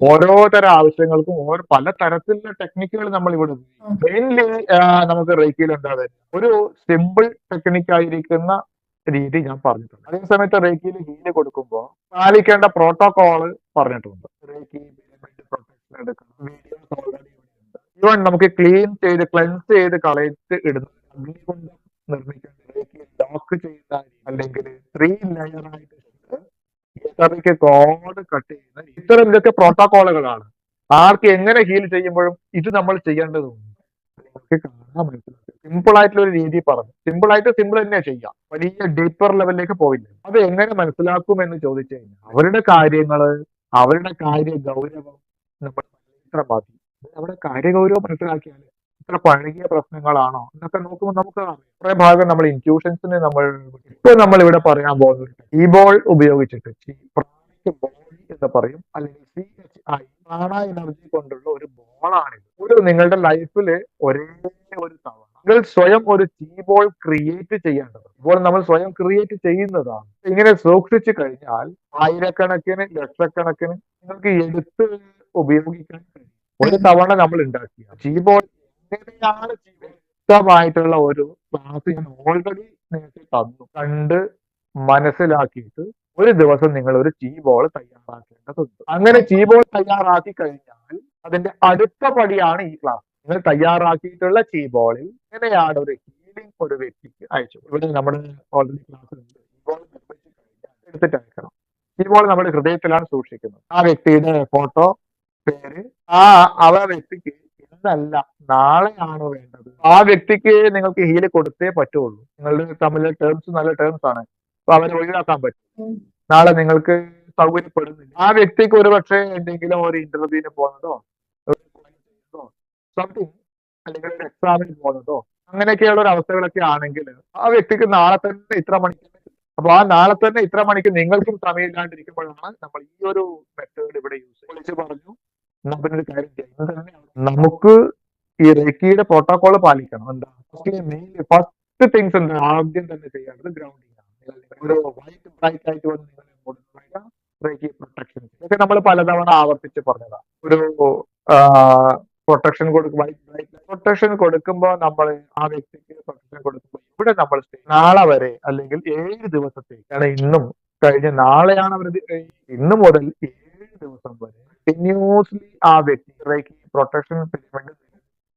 ഓരോ തരം ആവശ്യങ്ങൾക്കും ഓരോ പല തരത്തിലുള്ള ടെക്നിക്കുകൾ നമ്മൾ ഇവിടെ മെയിൻലി നമുക്ക് റേക്കിയിൽ എന്താ വരുന്നത് ഒരു സിമ്പിൾ ടെക്നിക്ക് ആയിരിക്കുന്ന രീതി ഞാൻ പറഞ്ഞിട്ടുണ്ട്. അതേ സമയത്ത് റേക്കിയിൽ ഹീൽ കൊടുക്കുമ്പോൾ പാലിക്കേണ്ട പ്രോട്ടോകോൾ പറഞ്ഞിട്ടുണ്ട്. റേക്കി പ്രൊട്ടക്ഷൻ എടുക്കണം. വീഡിയോസ് ഓൾറെഡി ഇവൺ നമുക്ക് ക്ലീൻ ചെയ്ത് ക്ലെൻസ് ചെയ്ത് കളയിട്ട് ഇടുന്ന അഗ്നി കൊണ്ട് നിർമ്മിക്കേണ്ട റേക്കി ലോക്ക് ചെയ്ത അല്ലെങ്കിൽ ത്രീ ലെയർ ആയിട്ട് കോഡ് കട്ട് ചെയ്യുന്ന ഇത്തരം ഇതൊക്കെ പ്രോട്ടോകോളുകളാണ് ആർക്ക് എങ്ങനെ ഹീൽ ചെയ്യുമ്പോഴും ഇത് നമ്മൾ ചെയ്യേണ്ടതുണ്ട്. നിങ്ങൾക്ക് കാണാൻ മനസ്സിലാക്കുക സിമ്പിൾ ആയിട്ടുള്ള ഒരു രീതി പറഞ്ഞു. സിമ്പിൾ ആയിട്ട് സിമ്പിൾ തന്നെ ചെയ്യാം. വലിയ ഡീപ്പർ ലെവലിലേക്ക് പോയില്ല? അത് എങ്ങനെ മനസ്സിലാക്കും എന്ന് ചോദിച്ചു കഴിഞ്ഞാൽ അവരുടെ കാര്യങ്ങൾ അവരുടെ കാര്യ ഗൗരവം നമ്മൾ മതി നമ്മുടെ കാര്യഗൗരവം മനസ്സിലാക്കിയാൽ ഇത്ര പഴകിയ പ്രശ്നങ്ങളാണോ? എന്നൊക്കെ നോക്കുമ്പോൾ നമുക്ക് കുറെ ഭാഗം നമ്മൾ ഇൻക്യൂഷൻസിനെ നമ്മൾ ഇപ്പൊ നമ്മൾ ഇവിടെ പറയാൻ പോകുന്നത് ഈ ബോൾ ഉപയോഗിച്ചിട്ട് എന്ന് പറയും. അല്ലെങ്കിൽ സി എച്ച് ഐ പ്രാണ എനർജി കൊണ്ടുള്ള ഒരു ബോളാണിത് ഒരു നിങ്ങളുടെ ലൈഫിൽ ഒരേ ഒരു തവണ നിങ്ങൾ സ്വയം ഒരു ടീ ബോൾ ക്രിയേറ്റ് ചെയ്യേണ്ടത്. ഇപ്പോൾ നമ്മൾ സ്വയം ക്രിയേറ്റ് ചെയ്യുന്നതാണ്. ഇങ്ങനെ സൂക്ഷിച്ചു കഴിഞ്ഞാൽ ആയിരക്കണക്കിന് ലക്ഷക്കണക്കിന് നിങ്ങൾക്ക് എടുത്ത് ഉപയോഗിക്കാൻ കഴിയും. ഒരു തവണ നമ്മൾ ഉണ്ടാക്കിയ ടീ ബോൾ എങ്ങനെയാണ് ജീവിതമായിട്ടുള്ള ഒരു ക്ലാസ് ഞാൻ ഓൾറെഡി നിങ്ങൾക്ക് തന്നു. കണ്ട് മനസ്സിലാക്കിയിട്ട് ഒരു ദിവസം നിങ്ങൾ ഒരു ചീ ബോൾ തയ്യാറാക്കേണ്ടതുണ്ട്. അങ്ങനെ ചീ ബോൾ തയ്യാറാക്കി കഴിഞ്ഞാൽ അതിന്റെ അടുത്ത പടിയാണ് ഈ ക്ലാസ് നിങ്ങൾ തയ്യാറാക്കിയിട്ടുള്ള ചീ ബോളിൽ എങ്ങനെയാണ് ഒരു ഹീലിംഗ് ഒരു വ്യക്തിക്ക് അയച്ചു ഇവിടെ നമ്മുടെ ഓൾറെഡി ക്ലാസ് ഉണ്ട്. എടുത്തിട്ട് അയക്കണം. ചീ ബോൾ നമ്മുടെ ഹൃദയത്തിലാണ് സൂക്ഷിക്കുന്നത്. ആ വ്യക്തിയുടെ ഫോട്ടോ പേര് ആ അവ വ്യക്തിക്ക് ഇന്നല്ല നാളെയാണ് വേണ്ടത്? ആ വ്യക്തിക്ക് നിങ്ങൾക്ക് ഹീൽ കൊടുത്തേ പറ്റുള്ളൂ. നിങ്ങളുടെ തമ്മിലെ ടേംസ് നല്ല ടേംസ് ആണ്. അപ്പൊ അവരെ ഒഴിവാക്കാൻ പറ്റും. നാളെ നിങ്ങൾക്ക് സൗകര്യപ്പെടുന്നില്ല. ആ വ്യക്തിക്ക് ഒരു പക്ഷേ എന്തെങ്കിലും ഒരു ഇന്റർവ്യൂവിന് പോകുന്നതോ സംതിങ് അല്ലെങ്കിൽ ഒരു എക്സാമിന് പോകുന്നതോ അങ്ങനെയൊക്കെയുള്ള ഒരു അവസ്ഥകളൊക്കെ ആണെങ്കിൽ ആ വ്യക്തിക്ക് നാളെ തന്നെ ഇത്ര മണിക്ക് അപ്പൊ ആ നാളെ തന്നെ ഇത്ര മണിക്ക് നിങ്ങൾക്കും സമയമില്ലാണ്ടിരിക്കുമ്പോഴാണ് നമ്മൾ ഈ ഒരു മെത്തേഡ് ഇവിടെ യൂസ് വിളിച്ച് പറഞ്ഞു. നമ്മുടെ കാര്യം ചെയ്യാം. നമുക്ക് ഈ റേക്കിയുടെ പ്രോട്ടോകോൾ പാലിക്കണം. എന്താ? ഫസ്റ്റ് തിങ്സ് എന്താ? ആദ്യം തന്നെ ചെയ്യേണ്ടത് ഗ്രൗണ്ടിങ് വൈറ്റ് ബ്രൈറ്റ് ആയിട്ട് റേക്കി പ്രൊട്ടക്ഷൻ ഇതൊക്കെ നമ്മൾ പലതവണ ആവർത്തിച്ച് പറഞ്ഞതാ ഒരു പ്രൊട്ടക്ഷൻ കൊടുക്കും വൈറ്റ് ബ്രൈറ്റ് പ്രൊട്ടക്ഷൻ കൊടുക്കുമ്പോൾ നമ്മൾ ആ വ്യക്തിക്ക് പ്രൊട്ടക്ഷൻ കൊടുക്കുമ്പോൾ ഇവിടെ നമ്മൾ നാളെ വരെ അല്ലെങ്കിൽ ഏഴ് ദിവസത്തേക്കാണ് ഇന്നും കഴിഞ്ഞ നാളെയാണ് അവർ ഇന്ന് മുതൽ ഏഴ് ദിവസം വരെ കണ്ടിന്യൂസ്ലി ആ വ്യക്തി പ്രൊട്ടക്ഷൻ ട്രീറ്റ്മെന്റ്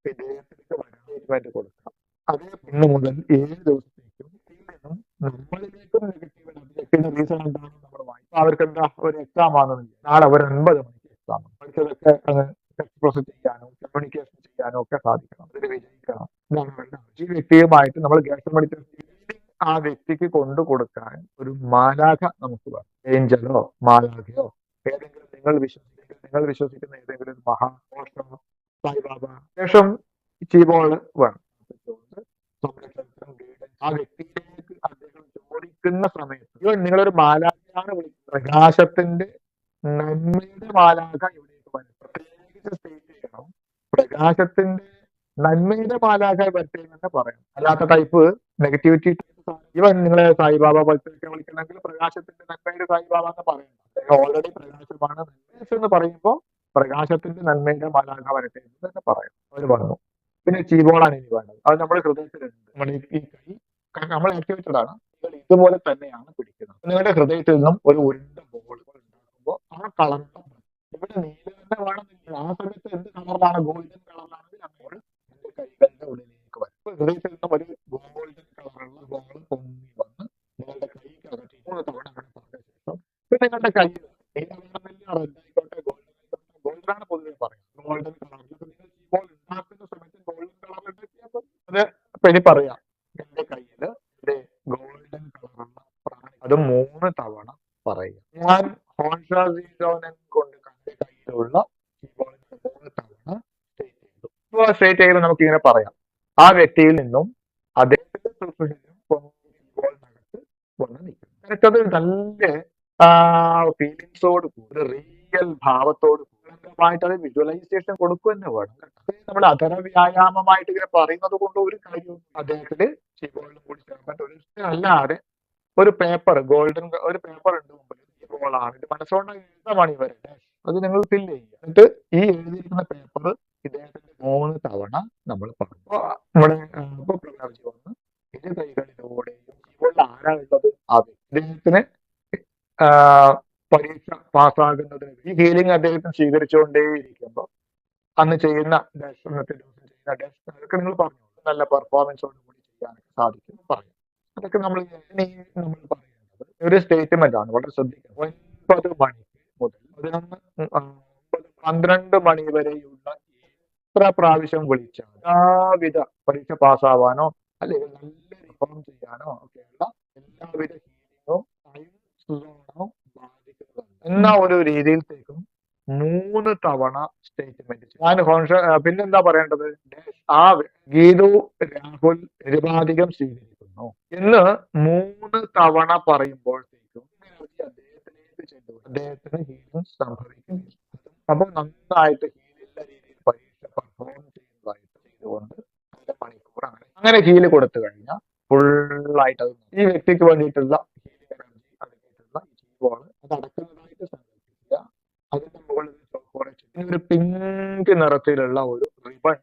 വിധേയത്തിലേക്ക് വരാൻ ട്രീറ്റ്മെന്റ് കൊടുക്കാം. അതേ ഇന്ന് മുതൽ ഏഴ് ദിവസത്തേക്കും നിന്നും നമ്മളിലേക്കും നെഗറ്റീവ് റീസൺ എന്താണെന്ന് നമ്മൾ വായിക്കും. അവർക്ക് എന്താ ഒരു എക്സാം ആണെന്ന് നാളെ ഒരു ഒൻപത് മണിക്ക് എക്സാം പഠിച്ചതൊക്കെ പ്രോസസ് ചെയ്യാനോ കമ്മ്യൂണിക്കേഷൻ ചെയ്യാനോ ഒക്കെ സാധിക്കണം. അതിൽ വിജയിക്കണം. ഈ വ്യക്തിയുമായിട്ട് നമ്മൾ ഗ്യാസ് മെഡിക്കൽ ആ വ്യക്തിക്ക് കൊണ്ടു കൊടുക്കാൻ ഒരു മാലാഖ നമുക്ക് വേണം. ഏഞ്ചലോ മാലാഖയോ ഏതെങ്കിലും നിങ്ങൾ വിശ്വസിക്കുന്ന നിങ്ങൾ വിശ്വസിക്കുന്ന ഏതെങ്കിലും ഒരു മഹാഘോഷോ സായിബാബ ശേഷം ചീബോൾ വേണം. ആ വ്യക്തിയിലേക്ക് അദ്ദേഹം ചോദിക്കുന്ന സമയത്ത് ഇവൻ നിങ്ങളൊരു മാലാഖയാണ് വിളിക്കുന്നത്. പ്രകാശത്തിന്റെ നന്മയുടെ മാലാഖ ഇവിടേക്ക് വരും. പ്രത്യേകിച്ച് സ്റ്റേറ്റ് ചെയ്യണം. പ്രകാശത്തിന്റെ നന്മയുടെ മാലാഖ വരട്ടെന്ന് പറയണം അല്ലാത്ത ടൈപ്പ് നെഗറ്റിവിറ്റി ഇവൻ നിങ്ങളെ സായിബാബ പോലത്തെ വിളിക്കണമെങ്കിൽ പ്രകാശത്തിന്റെ നന്മയുടെ സായിബാബ എന്ന് പറയണം. ഓൾറെഡി പ്രകാശമാണ് എന്ന് പറയുമ്പോൾ പ്രകാശത്തിന്റെ നന്മയുടെ മാലാഖ വരട്ടെ എന്ന് തന്നെ പറയാം. അവർ പറഞ്ഞു. പിന്നെ ചീബോളാണ് ഇനി വേണ്ടത്. അത് നമ്മുടെ ഹൃദയത്തിലുണ്ട് നമ്മൾ ഈ കൈ നമ്മൾ ആക്ടിവേറ്റഡ് ആണ് ഇതുപോലെ തന്നെയാണ് പിടിക്കുന്നത്. നിങ്ങളുടെ ഹൃദയത്തിൽ നിന്നും ഒരു ഉരുണ്ട ബോൾ ഉണ്ടാകുമ്പോൾ ആ കളറിന്റെ ഇവിടെ നീല തന്നെ വേണമെന്നില്ല. ആ സമയത്ത് എന്ത് കളറിലാണ് ഗോൾഡൻ കളറിലാണെങ്കിൽ അപ്പോൾ എന്റെ കൈകളുടെ ഉള്ളിലേക്ക് വരും. ഹൃദയത്തിൽ നിന്നും ഒരു ഗോൾഡൻ കളറുള്ള ബോൾ പൊങ്ങി വന്ന് നിങ്ങളുടെ കൈക്ക് അകറ്റി. മൂന്ന് തവണ പിന്നെ നിങ്ങളുടെ കൈ നീല വേണമെന്നില്ല ആയിക്കോട്ടെ ഗോൾഡൻ ആയിക്കോട്ടെ ഗോൾഡൻ ആണ് പൊതുവെ പറയുന്നത് ഗോൾഡൻ കളറിൽ നിങ്ങൾ ബോൾ ഉണ്ടാക്കുന്ന സമയത്ത് ഗോൾഡൻ കളർ ഉണ്ടാക്കിയപ്പോൾ അപ്പൊ ഇനി പറയാം. എന്റെ കയ്യിൽ എന്റെ ഗോൾഡൻ കളറുള്ള പ്രാണി അത് മൂന്ന് തവണ പറയുക. ഞാൻ ഹോൺഷാസിനെ കൊണ്ട് കണ്ട കയ്യിലുള്ള മൂന്ന് തവണ സ്റ്റേറ്റ് ചെയ്തു. സ്റ്റേറ്റ് നമുക്ക് ഇങ്ങനെ പറയാം. ആ വ്യക്തിയിൽ നിന്നും അദ്ദേഹത്തിന്റെ എനിക്കത് നല്ല ഫീലിങ്സോട് കൂടി റിയൽ ഭാവത്തോട് കൂടി അത് വിഷ്വലൈസേഷൻ കൊടുക്കുക തന്നെ വേണം. നമ്മൾ അധര വ്യായാമമായിട്ട് ഇങ്ങനെ പറയുന്നത് കൊണ്ട് ഒരു കാര്യവും അദ്ദേഹത്തിന് കീബോർഡിലും കൂടി ചേർക്കാൻ ഒരു അല്ലാതെ ഒരു പേപ്പർ ഗോൾഡൻ ഒരു പേപ്പർ ഉണ്ട് മുമ്പിൽ ബോളാണ് ഇത് മനസ്സുകൊണ്ട് എഴുതമാണ് ഇവർ. അത് നിങ്ങൾ ഫില്ല് ചെയ്യുക. എന്നിട്ട് ഈ എഴുതിയിരിക്കുന്ന പേപ്പർ ഇദ്ദേഹത്തിന്റെ മൂന്ന് തവണ നമ്മൾ പറഞ്ഞു. നമ്മുടെ ഇപ്പൊ വന്ന് ഇരു കൈകളിലൂടെയും ഉള്ളത്? അത്. ഇദ്ദേഹത്തിന് പരീക്ഷ പാസ്സാകുന്നതിന് ഈ ഹീലിംഗ് അദ്ദേഹത്തിന് സ്വീകരിച്ചുകൊണ്ടേയിരിക്കുമ്പോൾ അന്ന് ചെയ്യുന്ന അന്നത്തെ ദിവസം ചെയ്യുന്ന അതൊക്കെ നിങ്ങൾ പറഞ്ഞു നല്ല പെർഫോമൻസോട് കൂടി ചെയ്യാനൊക്കെ സാധിക്കും പറഞ്ഞു അതൊക്കെ നമ്മൾ നമ്മൾ പറയുന്നത് ഒരു സ്റ്റേറ്റ്മെന്റ് ആണ്. വളരെ ശ്രദ്ധിക്കുക ഒൻപത് മണി മുതൽ പതിനൊന്ന് പന്ത്രണ്ട് മണി വരെയുള്ള എത്ര പ്രാവശ്യം വിളിച്ചാൽ എല്ലാവിധ പരീക്ഷ പാസ്സാവാനോ അല്ലെങ്കിൽ നല്ല റിഫോം ചെയ്യാനോ ഒക്കെയുള്ള എല്ലാവിധ ഹീലിംഗും എന്ന ഒരു രീതിയിലത്തേക്കും മൂന്ന് തവണ സ്റ്റേറ്റ്മെന്റ് ഞാൻ കോൺഷ പിന്നെന്താ പറയേണ്ടത്? ആ ഗീതു രാഹുൽ നിരുപാധികം സ്വീകരിക്കുന്നു. എന്ന് മൂന്ന് തവണ പറയുമ്പോഴത്തേക്കും അദ്ദേഹത്തിലേക്ക് ചെല്ലും അദ്ദേഹത്തിന് ഹീലിംഗ് സംഭവിക്കും. അപ്പൊ നന്നായിട്ട് ഹീലുള്ള രീതിയിൽ പരീക്ഷ പെർഫോം ചെയ്യുന്നതായിട്ട് ചെയ്തുകൊണ്ട് അതിന്റെ മണിക്കൂർ അങ്ങനെ അങ്ങനെ ഹീൽ കൊടുത്തു കഴിഞ്ഞാൽ ഫുള്ളായിട്ട് അത് ഈ വ്യക്തിക്ക് വേണ്ടിയിട്ടുള്ള ഹീലിംഗ് എനർജി അടങ്ങിയിട്ടുള്ള ഈ അത് ഒരു പിങ്ക് നിറത്തിലുള്ള ഒരു റിബൺ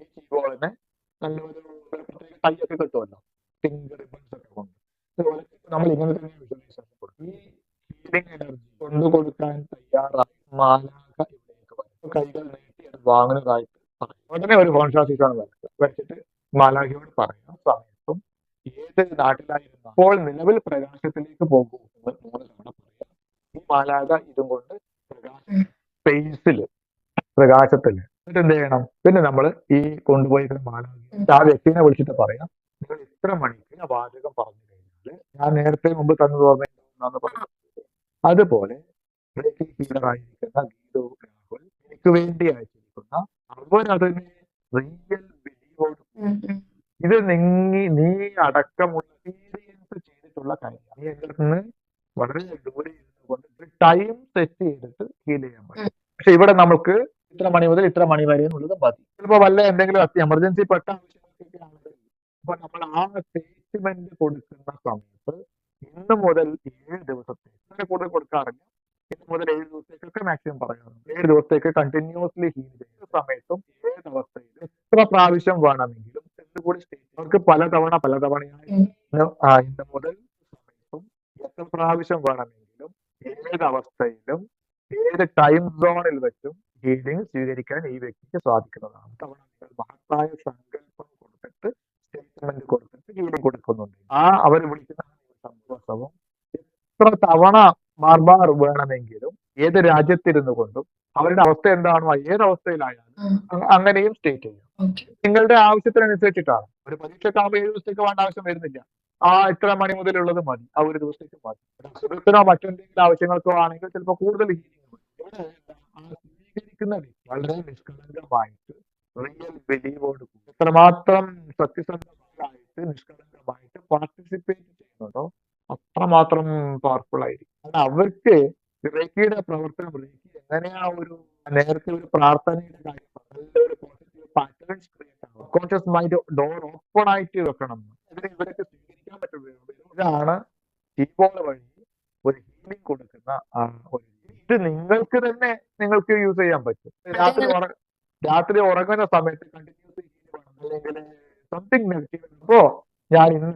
ഈ കീബോളിനെ നല്ലൊരു പ്രത്യേക കൈയൊക്കെ കിട്ടുമല്ലോ. പിങ്ക് റിബൺസ് ഒക്കെ കൊണ്ട്. അതുപോലെ നമ്മൾ ഇങ്ങനെ തന്നെ വിഷ്വലൈസേഷൻ കൊടുക്കും. ഈ ഹീലിംഗ് എനർജി കൊണ്ടു കൊടുക്കാൻ തയ്യാറായി മാലാക ഇവിടേക്ക് കൈകൾ നീട്ടി അത് വാങ്ങുന്നതായിട്ട് പറയും. ഉടനെ ഒരു ഫോൺ ആണ് വരച്ചത് വരച്ചിട്ട് മാലാഖയോട് പറയാം സമയത്തും ഏത് നാട്ടിലായിരുന്നു അപ്പോൾ നിലവിൽ പ്രകാശത്തിലേക്ക് പോകൂ എന്ന് മൂന്ന് തവണ പറയാം. ഈ മാലാക ഇതും കൊണ്ട് പ്രകാശ സ്പേസിൽ പ്രകാശത്തിൽ. എന്നിട്ട് എന്ത് ചെയ്യണം? പിന്നെ നമ്മൾ ഈ കൊണ്ടുപോയിരിക്കുന്ന മാലാഖ ആ വ്യക്തിനെ വിളിച്ചിട്ട് പറയാം നിങ്ങൾ ഇത്ര മണിക്ക് ആ വാചകം പറഞ്ഞു കഴിഞ്ഞാൽ ഞാൻ നേരത്തെ മുമ്പ് തന്നു തോന്നുന്നു പറഞ്ഞു അതുപോലെ ആയിരിക്കുന്ന ഗീതു രാഹുൽ എനിക്ക് വേണ്ടി അയച്ചിരിക്കുന്ന അവരതിനെ റിയൽ വിധിയോട് ഇത് നീ നീ അടക്കമുള്ള എക്സ്പീരിയൻസ് ചെയ്തിട്ടുള്ള കാര്യം നീ എന്റെ നിന്ന് വളരെ ദൂരെ ഇരുന്നുകൊണ്ട് ടൈം സെറ്റ് ചെയ്തിട്ട് ഹീൽ ചെയ്യാൻ പറ്റും. പക്ഷെ ഇവിടെ നമുക്ക് ഇത്ര മണി മുതൽ ഇത്ര മണി വരെ എന്നുള്ളത് മതി. ചിലപ്പോ വല്ല എന്തെങ്കിലും അത്യ എമർജൻസി പെട്ട ആവശ്യങ്ങൾക്കൊക്കെ ആണെങ്കിൽ അപ്പൊ നമ്മൾ ആ സ്റ്റേറ്റ്മെന്റ് കൊടുക്കുന്ന സമയത്ത് ഇന്ന് മുതൽ ഏഴ് ദിവസത്തേക്ക് ഇതിനെ കൂടുതൽ കൊടുക്കാറില്ല. ഇന്ന് മുതൽ ഏഴ് ദിവസത്തേക്കൊക്കെ മാക്സിമം പറയാറുണ്ട്. ഏഴ് ദിവസത്തേക്ക് കണ്ടിന്യൂസ്ലി ഹീൽ ചെയ്യുന്ന സമയത്തും ഏഴ് അവസ്ഥയിലും എത്ര പ്രാവശ്യം വേണമെങ്കിലും കൂടി സ്റ്റേറ്റ് അവർക്ക് പലതവണ പലതവണയായി ഇന്ന് മുതൽ സമയത്തും എത്ര പ്രാവശ്യം വേണമെങ്കിലും ഏത് അവസ്ഥയിലും ഏത് ടൈം സോണിൽ വെച്ചും ഹീലിംഗ് സ്വീകരിക്കാൻ ഈ വ്യക്തിക്ക് സാധിക്കുന്നതാണ്. തവണ നിങ്ങൾ മഹത്തായ സങ്കല്പം കൊടുത്തിട്ട് സ്റ്റേറ്റ്മെന്റ് കൊടുത്തിട്ട് ഹീലിംഗ് കൊടുക്കുന്നുണ്ട്. ആ അവർ വിളിക്കുന്ന സന്തോഷവും എത്ര തവണ മാർമാർ വേണമെങ്കിലും ഏത് രാജ്യത്തിരുന്നു കൊണ്ടും അവരുടെ അവസ്ഥ എന്താണോ ഏതവസ്ഥയിലായാലും അങ്ങനെയും സ്റ്റേറ്റ് ചെയ്യും. നിങ്ങളുടെ ആവശ്യത്തിനനുസരിച്ചിട്ടാണ്. ഒരു പരീക്ഷക്കാകുമ്പോൾ ഏഴ് ദിവസത്തേക്ക് വേണ്ട ആവശ്യം വരുന്നില്ല. ആ ഇത്ര മണി മുതലുള്ളത് മതി ആ ഒരു ദിവസത്തേക്ക് മതി. അസുഖത്തിനോ മറ്റെന്തെങ്കിലും ആവശ്യങ്ങൾക്കോ ആണെങ്കിൽ ചിലപ്പോൾ കൂടുതൽ ഹീലിംഗ് വ്യക്തി വളരെ നിഷ്കളങ്കമായിട്ട് റിയൽ ബിലീവോട് കൂടി എത്രമാത്രം സത്യസന്ധമായിട്ട് നിഷ്കളങ്കമായിട്ട് പാർട്ടിസിപ്പേറ്റ് ചെയ്യുന്നുണ്ടോ അത്രമാത്രം പവർഫുൾ ആയിരിക്കും അത് അവർക്ക് റേക്കിയുടെ പ്രവർത്തനം റേക്കി എങ്ങനെയാ ഒരു നേരത്തെ ഒരു പ്രാർത്ഥനയുടെ കാര്യം പോസിറ്റീവ് പാറ്റേൺസ് ക്രിയേറ്റ് ആവും കോൺഷ്യസ് മൈൻഡ് ഡോർ ഓപ്പൺ ആയിട്ട് വെക്കണം ഇതിനെ ഇവരൊക്കെ സ്വീകരിക്കാൻ പറ്റുള്ളൂ ഇതാണ് ടീബോൾ വഴി ഒരു ഹീലിംഗ് കൊടുക്കുന്ന ഒരു. ഇത് നിങ്ങൾക്ക് തന്നെ നിങ്ങൾക്ക് യൂസ് ചെയ്യാൻ പറ്റും. രാത്രി രാത്രി ഉറങ്ങുന്ന സമയത്ത് കണ്ടിന്യൂസ് അല്ലെങ്കിൽ സംതിങ് നെഗറ്റീവ് അപ്പോ ഞാൻ ഇന്ന്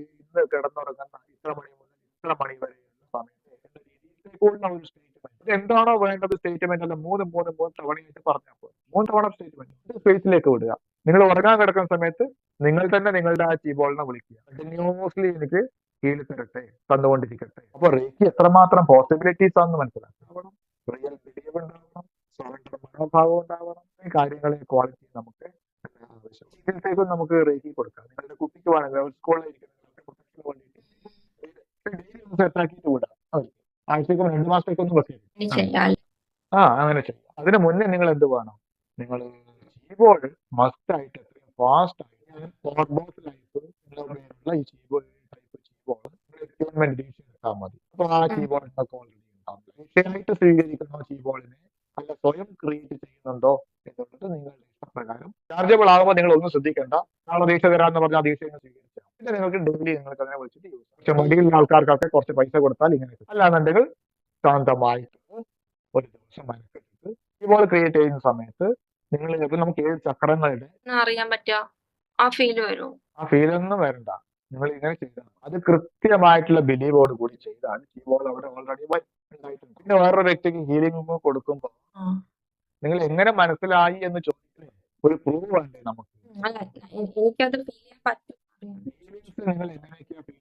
ഇന്ന് കിടന്നുറങ്ങുന്ന ഇത്ര മണി മുതൽ ഇത്ര മണി വരെ സമയത്ത് എന്ന രീതിയിലേക്കുള്ള ഒരു സ്റ്റേറ്റ്മെന്റ് എന്താണോ വേണ്ടത് സ്റ്റേറ്റ്മെന്റ് അല്ല മൂന്ന് മൂന്ന് മൂന്ന് തവണയായിട്ട് പറഞ്ഞാൽ പോയി മൂന്ന് തവണ സ്റ്റേറ്റ്മെന്റ് സ്പേസിലേക്ക് വിടുക. നിങ്ങൾ ഉറങ്ങാൻ കിടക്കുന്ന സമയത്ത് നിങ്ങൾ തന്നെ നിങ്ങളുടെ ആ കീബോളിനെ വിളിക്കുക. കണ്ടിന്യൂസ്ലി എനിക്ക് ഹീൽ തരട്ടെ തന്നുകൊണ്ടിരിക്കട്ടെ. അപ്പൊ റേക്ക് എത്രമാത്രം പോസിബിലിറ്റീസ് ആണെന്ന് മനസ്സിലാക്കണം. റിയൽ ബിലീവ് ഉണ്ടാവണം സ്വതന്ത്ര മനോഭാവം ഉണ്ടാവണം. ഈ കാര്യങ്ങളെ ക്വാളിറ്റി നമുക്ക് ആവശ്യം. ഇതിലത്തേക്കും നമുക്ക് റേക്കി കൊടുക്കാം. നിങ്ങളുടെ കുട്ടിക്ക് വേണമെങ്കിൽ സെറ്റാക്കിയിട്ട് വിടാം അവർക്ക് ആഴ്ചക്കും രണ്ട് മാസത്തേക്കൊന്നും ഒന്ന് ചെയ്യാം. ആ അങ്ങനെ ചെയ്യാം. അതിന് മുന്നേ നിങ്ങൾ എന്ത് വേണം? നിങ്ങൾ ചെയ്യുമ്പോൾ മസ്റ്റ് ആയിട്ട് ഫാസ്റ്റ് ആയിട്ട് ഫോർബോസ് ലൈഫ് ഈ കീബോർഡ് എക്സ്പെരിമെന്റ് എഡിഷൻ എടുത്താൽ മതി. അപ്പൊ ആ കീബോർഡിനൊക്കെ ഓൾറെഡി ഉണ്ടാവും. തീർച്ചയായിട്ട് സ്വീകരിക്കുന്ന കീബോർഡിനെ അല്ല സ്വയം ക്രിയേറ്റ് ചെയ്യുന്നുണ്ടോ എന്നുള്ളത് നിങ്ങളുടെ ഇഷ്ടപ്രകാരം ചാർജബിൾ ആകുമ്പോൾ നിങ്ങൾ ഒന്നും ശ്രദ്ധിക്കേണ്ട. നാളെ ദീക്ഷ തരാന്ന് പറഞ്ഞാൽ ദീക്ഷ സ്വീകരിച്ചാൽ പിന്നെ നിങ്ങൾക്ക് ഡെയിലി നിങ്ങൾക്ക് അതിനെ വിളിച്ചിട്ട് യൂസ് ചെയ്യാം. പക്ഷെ മടിയുള്ള ആൾക്കാർക്കൊക്കെ കുറച്ച് പൈസ കൊടുത്താൽ ഇങ്ങനെ. അല്ലാന്നുണ്ടെങ്കിൽ ശാന്തമായിട്ട് ഒരു ദിവസം മനസ്സിലെടുത്ത് കീബോർഡ് ക്രിയേറ്റ് ചെയ്യുന്ന സമയത്ത് നിങ്ങൾ ഇപ്പൊ നമുക്ക് ഏഴ് ചക്രങ്ങളുടെ അറിയാൻ പറ്റുക ആ ഫീൽ വരുമോ ആ ഫീലൊന്നും വരണ്ട. നിങ്ങൾ ഇങ്ങനെ ചെയ്താൽ അത് കൃത്യമായിട്ടുള്ള ബിലീവോട് കൂടി ചെയ്താൽ ഈ ബോൾ അവിടെ ഓൾറെഡി ഉണ്ടായിട്ടുണ്ട്. പിന്നെ വേറൊരു വ്യക്തിക്ക് ഹീലിംഗ് കൊടുക്കുമ്പോൾ നിങ്ങൾ എങ്ങനെ മനസ്സിലായി എന്ന് ചോദിക്കുന്നത് ഒരു പ്രൂവ് വേണ്ടേ നമുക്ക്? നിങ്ങൾ എങ്ങനെയൊക്കെയാ ഫീൽ